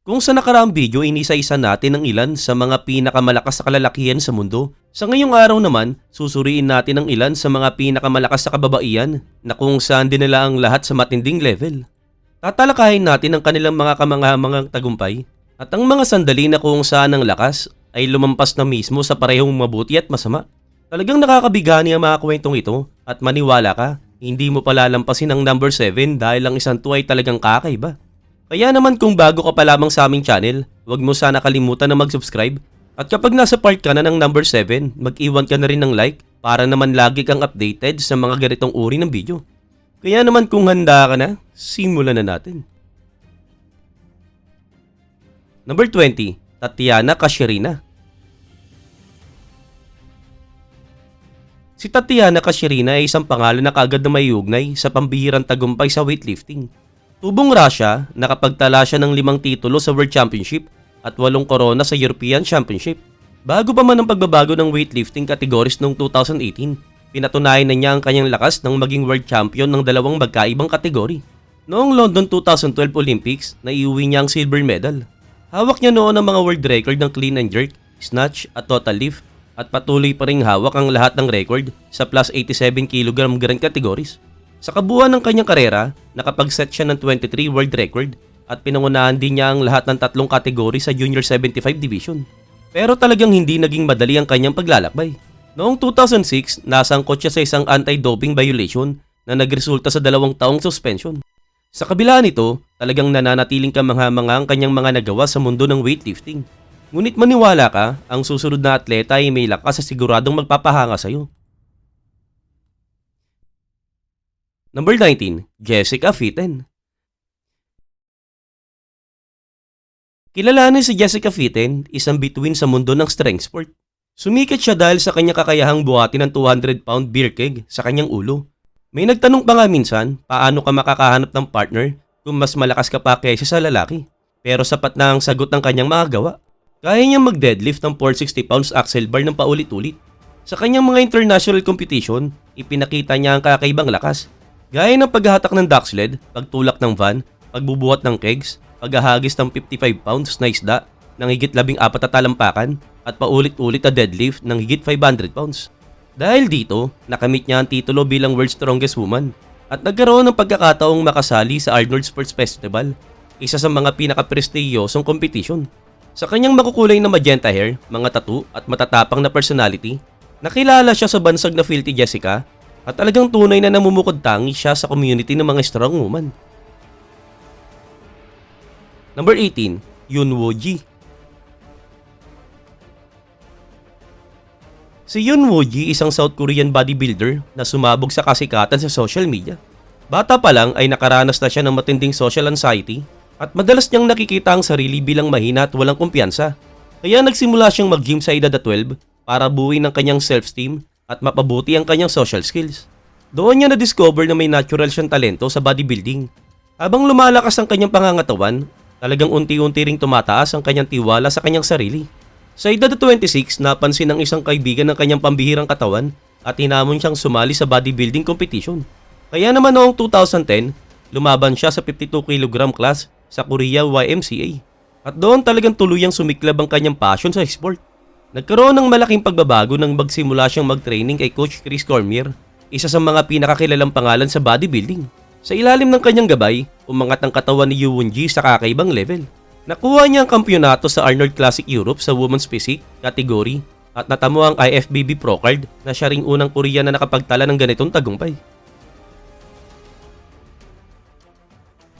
Kung sa nakaraang video inisa-isa natin ang ilan sa mga pinakamalakas sa kalalakihan sa mundo, sa ngayong araw naman susuriin natin ang ilan sa mga pinakamalakas sa kababaihan na kung saan dinala ang lahat sa matinding level. Tatalakayin natin ang kanilang mga kamanghamangang tagumpay at ang mga sandali na kung saan ang lakas ay lumampas na mismo sa parehong mabuti at masama. Talagang nakakabigani ang mga kwentong ito at maniwala ka, hindi mo palalampasin ang number 7 dahil ang isang to ay talagang kakaiba. Kaya naman kung bago ka pa lamang sa aming channel, huwag mo sana kalimutan na mag-subscribe. At kapag nasa part ka na ng number 7, mag-iwan ka na rin ng like para naman lagi kang updated sa mga ganitong uri ng video. Kaya naman kung handa ka na, simulan na natin. Number 20, Tatiana Kashirina. Si Tatiana Kashirina ay isang pangalan na kaagad na may sa pambihirang tagumpay sa weightlifting. Tubong Russia, nakapagtala siya ng limang titulo sa World Championship at walong korona sa European Championship. Bago pa man ang pagbabago ng weightlifting categories noong 2018, pinatunayan na niya ang kanyang lakas ng maging world champion ng dalawang magkaibang kategory. Noong London 2012 Olympics, naiuwi niya ang silver medal. Hawak niya noon ang mga world record ng clean and jerk, snatch at total lift at patuloy pa ring hawak ang lahat ng record sa plus 87 kg grand categories. Sa kabuuan ng kanyang karera, nakapag-set siya ng 23 world record at pinangunahan din niya ang lahat ng tatlong kategory sa Junior 75 Division. Pero talagang hindi naging madali ang kanyang paglalakbay. Noong 2006, nasangkot siya sa isang anti-doping violation na nagresulta sa dalawang taong suspension. Sa kabila nito, talagang nananatiling kamangha-mangha ang kanyang mga nagawa sa mundo ng weightlifting. Ngunit maniwala ka, ang susunod na atleta ay may lakas sa siguradong magpapahanga sa'yo. Number 19, Jessica Fitten. Kilalanin si Jessica Fitten, isang bituin sa mundo ng strength sport. Sumikat siya dahil sa kanyang kakayahang buhatin ng 200-pound beer keg sa kanyang ulo. May nagtanong pa nga minsan, paano ka makakahanap ng partner kung mas malakas ka pa kaysa sa lalaki? Pero sapat na ang sagot ng kanyang mga gawa. Kaya niyang mag-deadlift ng 460 pounds axle bar ng paulit-ulit. Sa kanyang mga international competition, ipinakita niya ang kakaibang lakas Gaya ng paghahatak ng dock sled, pagtulak ng van, pagbubuhat ng kegs, paghahagis ng 55 pounds na isda ng higit 14 na talampakan at paulit-ulit na deadlift ng higit 500 pounds. Dahil dito, nakamit niya ang titulo bilang World's Strongest Woman at nagkaroon ng pagkakataong makasali sa Arnold Sports Festival, isa sa mga pinaka-prestiyosong competition. Sa kanyang makukulay na magenta hair, mga tattoo at matatapang na personality, nakilala siya sa bansag na Filthy Jessica at talagang tunay na namumukod tangi siya sa community ng mga strong woman. Number 18, Yoon Woo Ji. Si Yoon Woo Ji isang South Korean bodybuilder na sumabog sa kasikatan sa social media. Bata pa lang ay nakaranas na siya ng matinding social anxiety at madalas niyang nakikita ang sarili bilang mahina at walang kumpiyansa. Kaya nagsimula siyang mag-gym sa edad na 12 para buuin ang kanyang self-esteem at mapabuti ang kanyang social skills. Doon niya na-discover na may natural siyang talento sa bodybuilding. Habang lumalakas ang kanyang pangangatawan, talagang unti-unti ring tumataas ang kanyang tiwala sa kanyang sarili. Sa edad na 26, napansin ng isang kaibigan ng kanyang pambihirang katawan at hinamon siyang sumali sa bodybuilding competition. Kaya naman noong 2010, lumaban siya sa 52 kg class sa Korea YMCA. At doon talagang tuluyang sumiklab ang kanyang passion sa sport. Nagkaroon ng malaking pagbabago nang magsimula siyang mag-training kay Coach Chris Cormier, isa sa mga pinakakilalang pangalan sa bodybuilding. Sa ilalim ng kanyang gabay, umangat ang katawan ni Yuwon Ji sa kakaibang level. Nakuha niya ang kampyonato sa Arnold Classic Europe sa Women's Physique category at natamo ang IFBB Pro Card na siya ring unang Korean na nakapagtala ng ganitong tagumpay.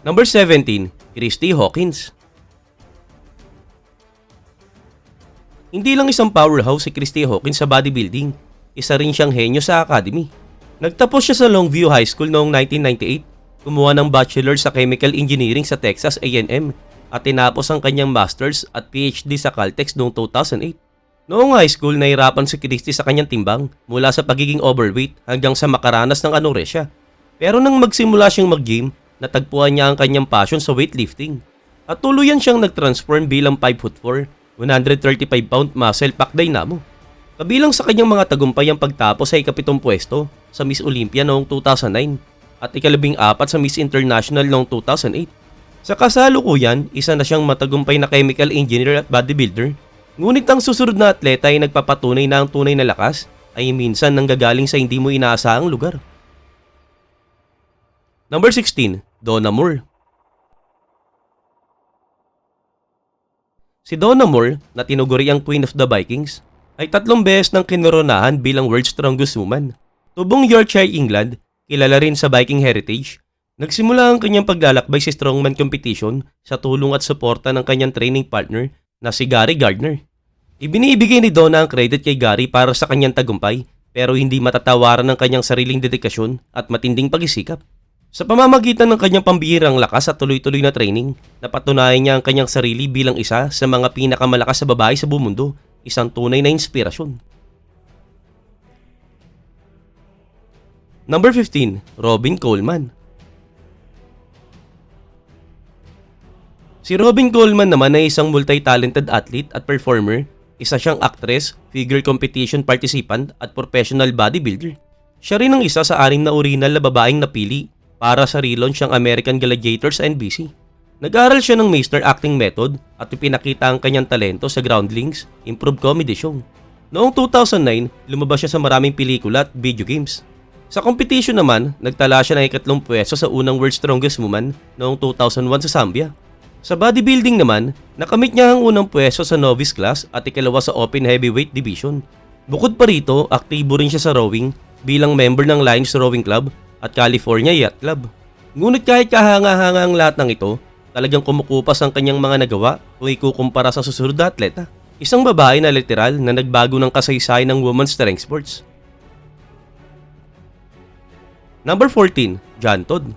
Number 17, Christy Hawkins. Hindi lang isang powerhouse si Christy Hawkins sa bodybuilding, isa rin siyang henyo sa academy. Nagtapos siya sa Longview High School noong 1998, kumuha ng bachelor sa chemical engineering sa Texas A&M at tinapos ang kanyang master's at PhD sa Caltex noong 2008. Noong high school, nahirapan si Christy sa kanyang timbang mula sa pagiging overweight hanggang sa makaranas ng anorexia. Pero nang magsimula siyang mag-gym, natagpuan niya ang kanyang passion sa weightlifting. At tuluyan siyang nag-transform bilang 5'4", 135 pound muscle pack dynamo. Kabilang sa kanyang mga tagumpay ang pagtapos sa ikapitong pwesto sa Miss Olympia noong 2009 at ikalabing apat sa Miss International noong 2008. Sa kasalukuyan, isa na siyang matagumpay na chemical engineer at bodybuilder. Ngunit ang susunod na atleta ay nagpapatunay na ang tunay na lakas ay minsan nanggagaling sa hindi mo inaasahang lugar. Number 16, Donna Moore. Si Donna na tinuguri ang Queen of the Vikings, ay tatlong beses nang kinoronahan bilang World's Strongest Woman. Tubong Yorkshire, England, kilala rin sa Viking heritage, nagsimula ang kanyang paglalakbay sa strongman competition sa tulong at suporta ng kanyang training partner na si Gary Gardner. Ibinibigay ni Donna ang credit kay Gary para sa kanyang tagumpay pero hindi matatawaran ng kanyang sariling dedikasyon at matinding pag-isikap. Sa pamamagitan ng kanyang pambihirang lakas at tuloy-tuloy na training, napatunayan niya ang kanyang sarili bilang isa sa mga pinakamalakas sa babae sa buong mundo, isang tunay na inspirasyon. Number 15, Robin Coleman. Si Robin Coleman naman ay isang multi-talented athlete at performer, isa siyang actress, figure competition participant at professional bodybuilder. Siya rin ang isa sa anim na original na babaeng napili para sa relaunch ng American Gladiator sa NBC. Nag-aral siya ng Master Acting Method at ipinakita ang kanyang talento sa Groundlings, Improved Comedy Show. Noong 2009, lumabas siya sa maraming pelikula at video games. Sa competition naman, nagtala siya ng ikatlong pwesto sa unang World's Strongest Woman noong 2001 sa Zambia. Sa bodybuilding naman, nakamit niya ang unang pwesto sa novice class at ikalawa sa open heavyweight division. Bukod pa rito, aktibo rin siya sa rowing bilang member ng Lions Rowing Club at California Yacht Club. Ngunit kahit kahanga-hanga ang lahat ng ito, talagang kumukupas ang kanyang mga nagawa kung ikukumpara sa susunod na atleta. Isang babae na literal na nagbago ng kasaysayan ng women's strength sports. Number 14, John Todd.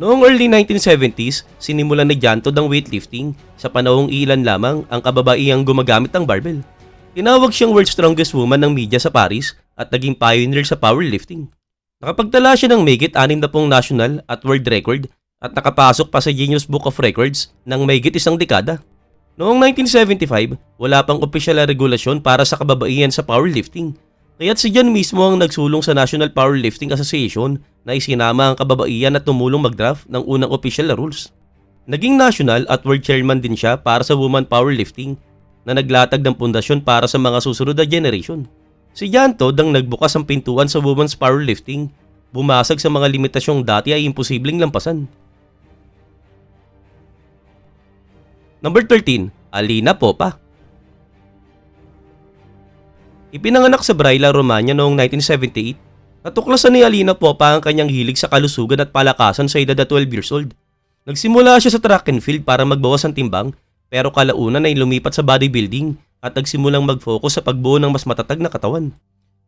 Noong early 1970s, sinimulan ni John Todd ang weightlifting sa panahong ilan lamang ang kababaihang gumagamit ng barbell. Tinawag siyang world's strongest woman ng media sa Paris at naging pioneer sa powerlifting. Nakapagtala siya ng megit 60 national at world record at nakapasok pa sa Guinness Book of Records ng megit isang dekada. Noong 1975, wala pang opisyal na regulasyon para sa kababaihan sa powerlifting. Kaya't si John mismo ang nagsulong sa National Powerlifting Association na isinama ang kababaihan at tumulong mag-draft ng unang opisyal na rules. Naging national at world chairman din siya para sa woman powerlifting na naglatag ng pundasyon para sa mga susunod na generation. Si Jan Todd nagbukas ang pintuan sa women's powerlifting, bumasag sa mga limitasyong dati ay imposibleng lampasan. Number 13, Alina Popa. Ipinanganak sa Braila, Romania noong 1978, natuklasan ni Alina Popa ang kanyang hilig sa kalusugan at palakasan sa edad na 12 years old. Nagsimula siya sa track and field para magbawas ng timbang pero kalaunan ay lumipat sa bodybuilding at nagsimulang mag-focus sa pagbuo ng mas matatag na katawan.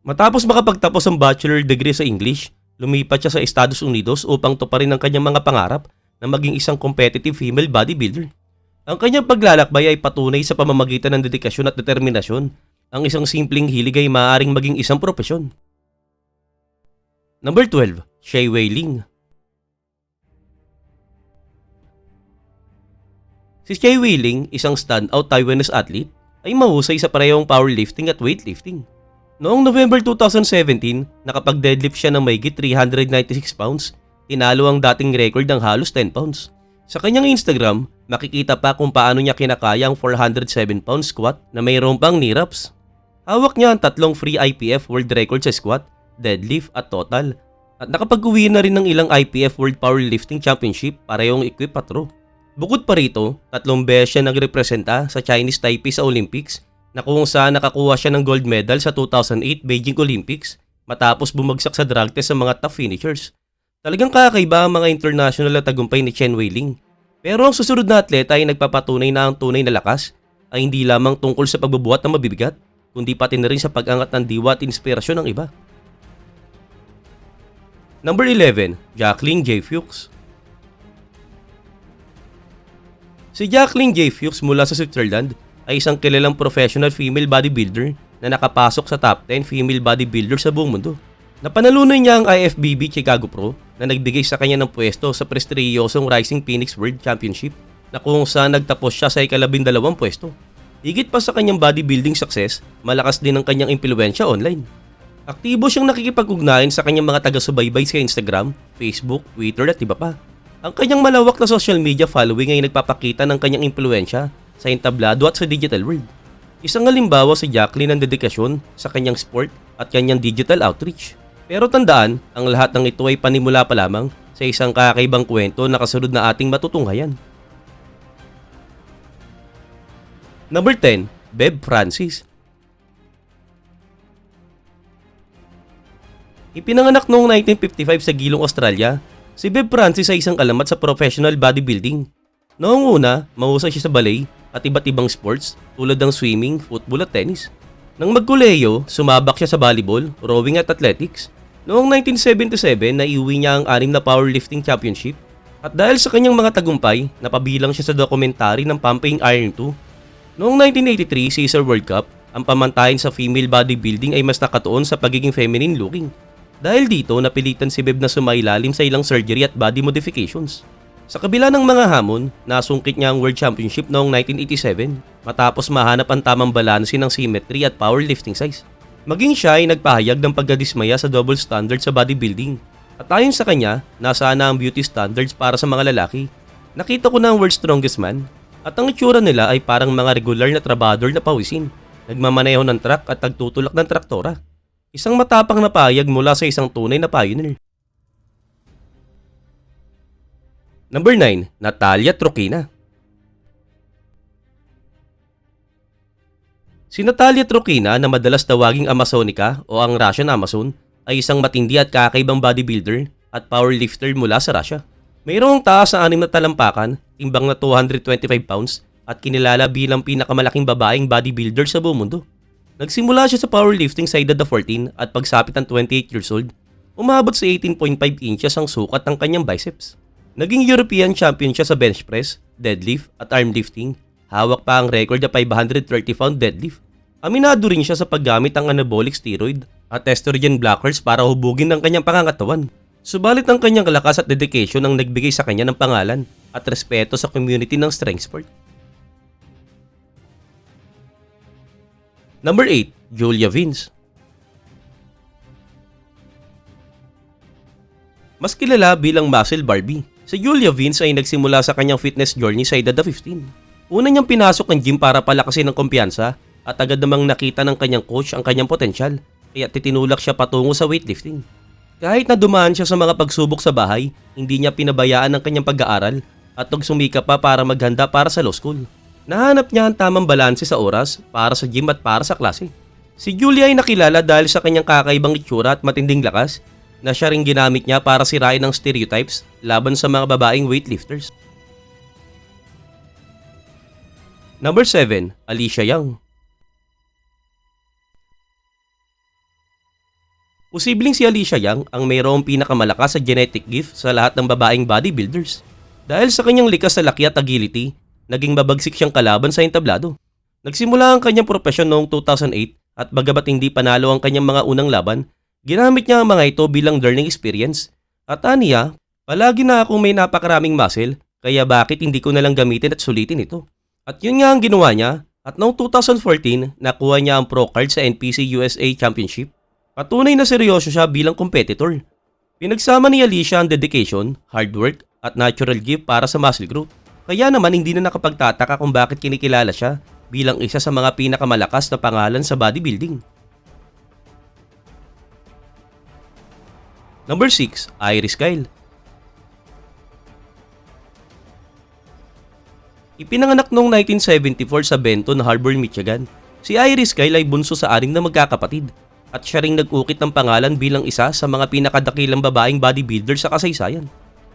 Matapos makapagtapos ang bachelor degree sa English, lumipat siya sa Estados Unidos upang tuparin ang kanyang mga pangarap na maging isang competitive female bodybuilder. Ang kanyang paglalakbay ay patunay sa pamamagitan ng dedikasyon at determinasyon. Ang isang simpleng hilig ay maaaring maging isang propesyon. Number 12, Shea Wei Ling. Si Shea Wei Ling, isang standout Taiwanese athlete, ay mahusay sa parehong powerlifting at weightlifting. Noong November 2017, nakapag-deadlift siya ng mayigit 396 pounds, tinalo ang dating record ng halos 10 pounds. Sa kanyang Instagram, makikita pa kung paano niya kinakaya ang 407 pound squat na mayroon pang knee wraps. Hawak niya ang tatlong free IPF world record sa squat, deadlift at total, at nakapag-uwi na rin ng ilang IPF World Powerlifting Championship parehong equip at. Bukod pa rito, tatlong beses siya nagrepresenta sa Chinese Taipei sa Olympics na kung saan nakakuha siya ng gold medal sa 2008 Beijing Olympics matapos bumagsak sa drug test sa mga top finishers. Talagang kakaiba ang mga international na tagumpay ni Chen Weiling. Pero ang susunod na atleta ay nagpapatunay na ang tunay na lakas ay hindi lamang tungkol sa pagbubuhat ng mabibigat, kundi pati na rin sa pag-angat ng diwa at inspirasyon ng iba. Number 11, Jacqueline J. Fuchs Si Jacqueline J. Fuchs mula sa Switzerland ay isang kilalang professional female bodybuilder na nakapasok sa top 10 female bodybuilder sa buong mundo. Napanalunan niya ang IFBB Chicago Pro na nagbigay sa kanya ng pwesto sa prestiyosong Rising Phoenix World Championship na kung saan nagtapos siya sa ikalabindalawang pwesto. Higit pa sa kanyang bodybuilding success, malakas din ang kanyang impluensya online. Aktibo siyang nakikipag-ugnayan sa kanyang mga taga-subaybay sa Instagram, Facebook, Twitter at iba pa. Ang kanyang malawak na social media following ay nagpapakita ng kanyang impluensya sa entablado at sa digital world. Isang halimbawa si Jacqueline ang dedikasyon sa kanyang sport at kanyang digital outreach. Pero tandaan, ang lahat ng ito ay panimula pa lamang sa isang kakaibang kwento na kasunod na ating matutunghayan. Number 10, Beb Francis. Ipinanganak noong 1955 sa Gilong, Australia, si Beb Francis ay isang alamat sa professional bodybuilding. Noong una, mahusay siya sa ballet at iba't ibang sports tulad ng swimming, football at tennis. Nang magkuleyo, sumabak siya sa volleyball, rowing at athletics. Noong 1977, naiuwi niya ang anim na powerlifting championship at dahil sa kanyang mga tagumpay, napabilang siya sa dokumentary ng Pumping Iron 2. Noong 1983 Caesar World Cup, ang pamantayan sa female bodybuilding ay mas nakatuon sa pagiging feminine looking. Dahil dito, napilitan si Beb na sumailalim sa ilang surgery at body modifications. Sa kabila ng mga hamon, nasungkit niya ang World Championship noong 1987 matapos mahanap ang tamang balanse ng symmetry at powerlifting size. Maging siya ay nagpahayag ng pagkadismaya sa double standard sa bodybuilding. At ayon sa kanya, nasana ang beauty standards para sa mga lalaki. Nakita ko na ang world's strongest man at ang itsura nila ay parang mga regular na trabador na pawisin. Nagmamaneho ng truck at nagtutulak ng traktora. Isang matapang na payag mula sa isang tunay na pioneer. Number 9, Natalia Trokina. Si Natalia Trokina na madalas tawaging Amazonica o ang Russian Amazon ay isang matindi at kakaibang bodybuilder at powerlifter mula sa Russia. Mayroong taas na anim na talampakan, timbang na 225 pounds at kinilala bilang pinakamalaking babaeng bodybuilder sa buong mundo. Nagsimula siya sa powerlifting sa edad na 14 at pagsapit ng 28 years old, umabot sa 18.5 inches ang sukat ng kanyang biceps. Naging European champion siya sa bench press, deadlift at arm lifting. Hawak pa ang record na 530 pound deadlift. Aminado rin siya sa paggamit ng anabolic steroid at estrogen blockers para hubugin ang kanyang pangangatawan. Subalit ang kanyang lakas at dedication ang nagbigay sa kanya ng pangalan at respeto sa community ng strength sport. Number 8, Julia Vince. Mas kilala bilang Muscle Barbie, si Julia Vince ay nagsimula sa kanyang fitness journey sa edad na 15. Una niyang pinasok ang gym para palakasin ng kumpiyansa at agad namang nakita ng kanyang coach ang kanyang potensyal kaya titinulak siya patungo sa weightlifting. Kahit na dumaan siya sa mga pagsubok sa bahay, hindi niya pinabayaan ang kanyang pag-aaral at nagsumika pa para maghanda para sa law school. Nahanap niya ang tamang balanse sa oras para sa gym at para sa klase. Si Julia ay nakilala dahil sa kanyang kakaibang itsura at matinding lakas na siya ring ginamit niya para sirain ang stereotypes laban sa mga babaeng weightlifters. Number 7, Alicia Young. Posibleng si Alicia Young ang mayroong pinakamalakas sa genetic gift sa lahat ng babaeng bodybuilders. Dahil sa kanyang likas na laki at agility, naging mabagsik siyang kalaban sa entablado. Nagsimula ang kanyang propesyon noong 2008 at bagamat hindi panalo ang kanyang mga unang laban, ginamit niya ang mga ito bilang learning experience. At aniya, palagi na akong may napakaraming muscle, kaya bakit hindi ko nalang gamitin at sulitin ito? At yun nga ang ginawa niya, at noong 2014, nakuha niya ang pro card sa NPC USA Championship. Patunay na seryoso siya bilang competitor. Pinagsama ni Alicia ang dedication, hard work, at natural gift para sa muscle growth. Kaya naman hindi na nakapagtataka kung bakit kinikilala siya bilang isa sa mga pinakamalakas na pangalan sa bodybuilding. Number 6, Iris Kyle. Ipinanganak noong 1974 sa Benton, Harbor, Michigan. Si Iris Kyle ay bunso sa anim na magkakapatid at siya ring nag-ukit ng pangalan bilang isa sa mga pinakadakilang babaeng bodybuilder sa kasaysayan.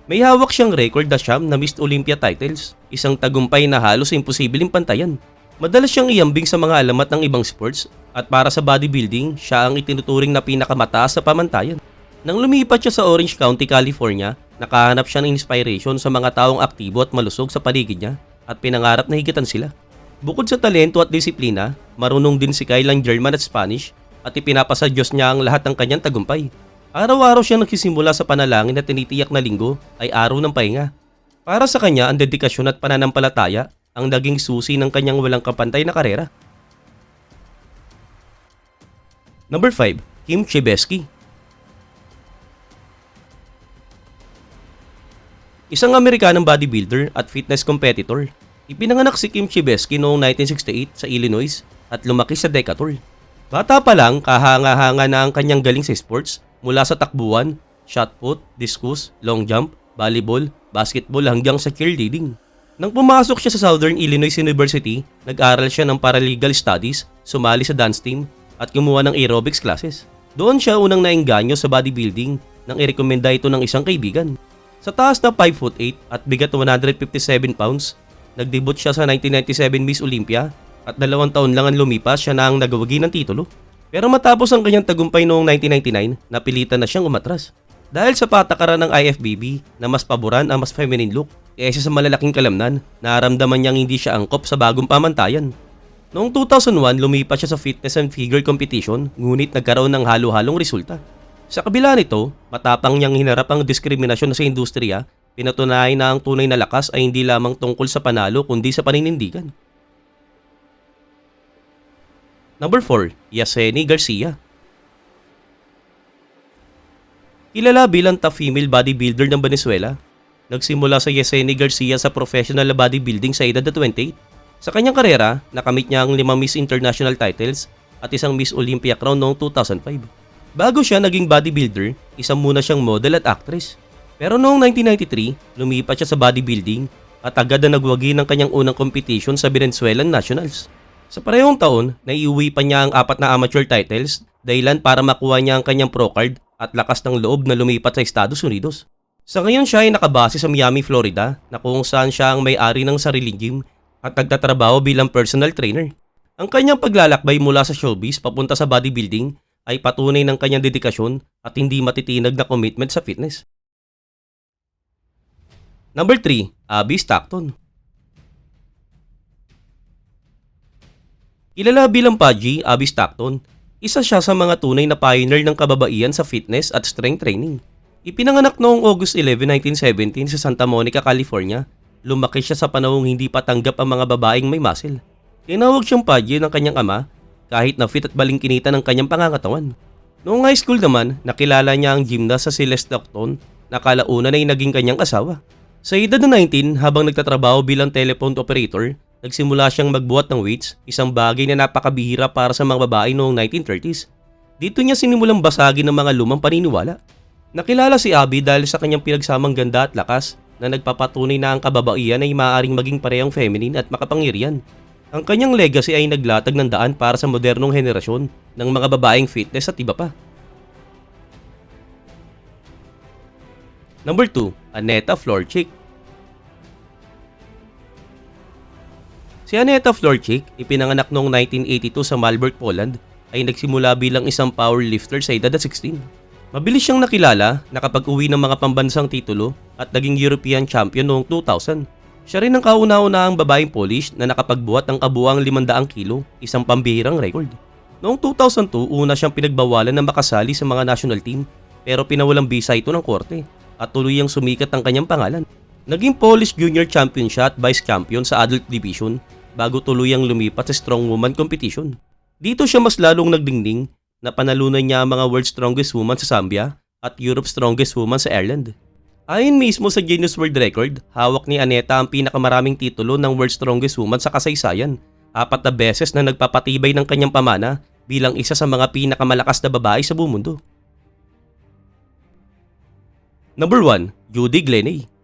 May hawak siyang record na siyam na Miss Olympia titles, isang tagumpay na halos imposibleng pantayan. Madalas siyang iambing sa mga alamat ng ibang sports at para sa bodybuilding, siya ang itinuturing na pinakamataas sa pamantayan. Nang lumipat siya sa Orange County, California, nakahanap siya ng inspiration sa mga taong aktibo at malusog sa paligid niya at pinangarap na higitan sila. Bukod sa talento at disiplina, marunong din si Kyle ang German at Spanish at ipinapasa Diyos niya ang lahat ng kanyang tagumpay. Araw-araw siya nagsisimula sa panalangin na tinitiyak na linggo ay araw ng pahinga. Para sa kanya, ang dedikasyon at pananampalataya ang naging susi ng kanyang walang kapantay na karera. Number 5, Kim Chebesky. Isang Amerikanong bodybuilder at fitness competitor. Ipinanganak si Kim Chibesky noong 1968 sa Illinois at lumaki sa Decatur. Bata pa lang, kahanga-hanga na ang kanyang galing sa sports mula sa takbuhan, shot put, discus, long jump, volleyball, basketball hanggang sa cheerleading. Nang pumasok siya sa Southern Illinois University, nag-aral siya ng paralegal studies, sumali sa dance team, at kumuha ng aerobics classes. Doon siya unang naengganyo sa bodybuilding nang irekomenda ito ng isang kaibigan. Sa taas na 5 foot 8 at bigat na 157 pounds, nagdebut siya sa 1997 Miss Olympia at dalawang taon lang ang lumipas siya na ang nagawagi ng titulo. Pero matapos ang kanyang tagumpay noong 1999, napilitan na siyang umatras. Dahil sa patakaran ng IFBB na mas paboran ang mas feminine look kaysa sa malalaking kalamnan, naramdaman niyang hindi siya angkop sa bagong pamantayan. Noong 2001, lumipat siya sa fitness and figure competition ngunit nagkaroon ng halo-halong resulta. Sa kabila nito, matapang niyang hinarap ang diskriminasyon sa industriya, pinatunayan na ang tunay na lakas ay hindi lamang tungkol sa panalo kundi sa paninindigan. Number 4, Yaseni Garcia. Kilala bilang top female bodybuilder ng Venezuela, nagsimula sa Yesenia Garcia sa professional na bodybuilding sa edad na 28. Sa kanyang karera, nakamit niya ang limang Miss International titles at isang Miss Olympia crown noong 2005. Bago siya naging bodybuilder, isang muna siyang model at actress. Pero noong 1993, lumipat siya sa bodybuilding at agad na nagwagi ng kanyang unang competition sa Venezuelan Nationals. Sa parehong taon, naiuwi pa niya ang apat na amateur titles dahilan para makuha niya ang kanyang pro card at lakas ng loob na lumipat sa Estados Unidos. Sa ngayon siya ay nakabase sa Miami, Florida na kung saan siya ang may-ari ng sariling gym at nagtatrabaho bilang personal trainer. Ang kanyang paglalakbay mula sa showbiz papunta sa bodybuilding ay patunay ng kanyang dedikasyon at hindi matitinag na commitment sa fitness. Number 3, Abby Stockton. Kilala bilang Paji, Abby Stockton, isa siya sa mga tunay na pioneer ng kababaihan sa fitness at strength training. Ipinanganak noong August 11, 1917 sa Santa Monica, California. Lumaki siya sa panahong hindi pa tanggap ang mga babaeng may muscle. Tinawag siyang Paji ng kanyang ama kahit na fit at balingkinita ng kanyang pangangatawan. Noong high school naman, nakilala niya ang gymnast sa Celeste Stockton na kalaunan ay naging kanyang asawa. Sa edad na 19, habang nagtatrabaho bilang telephone operator, nagsimula siyang magbuhat ng weights, isang bagay na napakabihira para sa mga babae noong 1930s. Dito niya sinimulang basagin ng mga lumang paniniwala. Nakilala si Abby dahil sa kanyang pinagsamang ganda at lakas na nagpapatunay na ang kababaihan ay maaaring maging parehong feminine at makapangyarihan. Ang kanyang legacy ay naglatag ng daan para sa modernong henerasyon ng mga babaeng fitness at iba pa. Number 2, Aneta Florchick. Si Aneta Florchick, ipinanganak noong 1982 sa Malbork, Poland, ay nagsimula bilang isang powerlifter sa edad na 16. Mabilis siyang nakilala, nakapag-uwi ng mga pambansang titulo at naging European champion noong 2000. Siya rin ang kauna-unahang babaeng Polish na nakapagbuhat ng kabuang 500 kilo, isang pambihirang record. Noong 2002, una siyang pinagbawalan na makasali sa mga national team pero pinawalang bisa ito ng korte at tuluyang sumikat ang kanyang pangalan. Naging Polish Junior Champion siya at Vice Champion sa Adult Division bago tuluyang lumipat sa Strongwoman Competition. Dito siya mas lalong nagdingding na panalunan niya ang mga World's Strongest Woman sa Zambia at Europe's Strongest Woman sa Ireland. Ayon mismo sa Guinness World Record, hawak ni Aneta ang pinakamaraming titulo ng World's Strongest Woman sa kasaysayan. Apat na beses na nagpapatibay ng kanyang pamana bilang isa sa mga pinakamalakas na babae sa buong mundo. Number 1, Judy Glenay.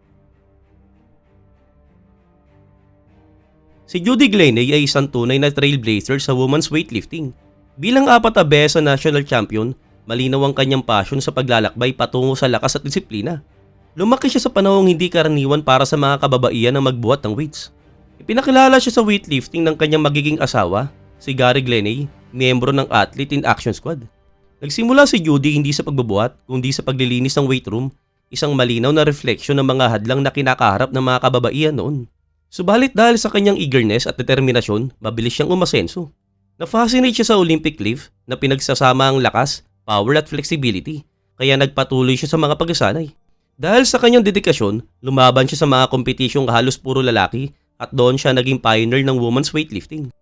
Si Judy Glenay ay isang tunay na trailblazer sa women's weightlifting. Bilang apat na beses na national champion, malinaw ang kanyang passion sa paglalakbay patungo sa lakas at disiplina. Lumaki siya sa panahong hindi karaniwan para sa mga kababaihan na magbuhat ng weights. Ipinakilala siya sa weightlifting ng kanyang magiging asawa, si Gary Glenay, miyembro ng Athlete in Action Squad. Nagsimula si Judy hindi sa pagbubuhat, kundi sa paglilinis ng weight room, isang malinaw na refleksyon ng mga hadlang na kinakaharap ng mga kababaihan noon. Subalit dahil sa kanyang eagerness at determinasyon, mabilis siyang umasenso. Na-fascinate siya sa Olympic lift na pinagsasama ang lakas, power at flexibility, kaya nagpatuloy siya sa mga pagkasanay. Dahil sa kanyang dedikasyon, lumaban siya sa mga kompetisyong halos puro lalaki at doon siya naging pioneer ng women's weightlifting.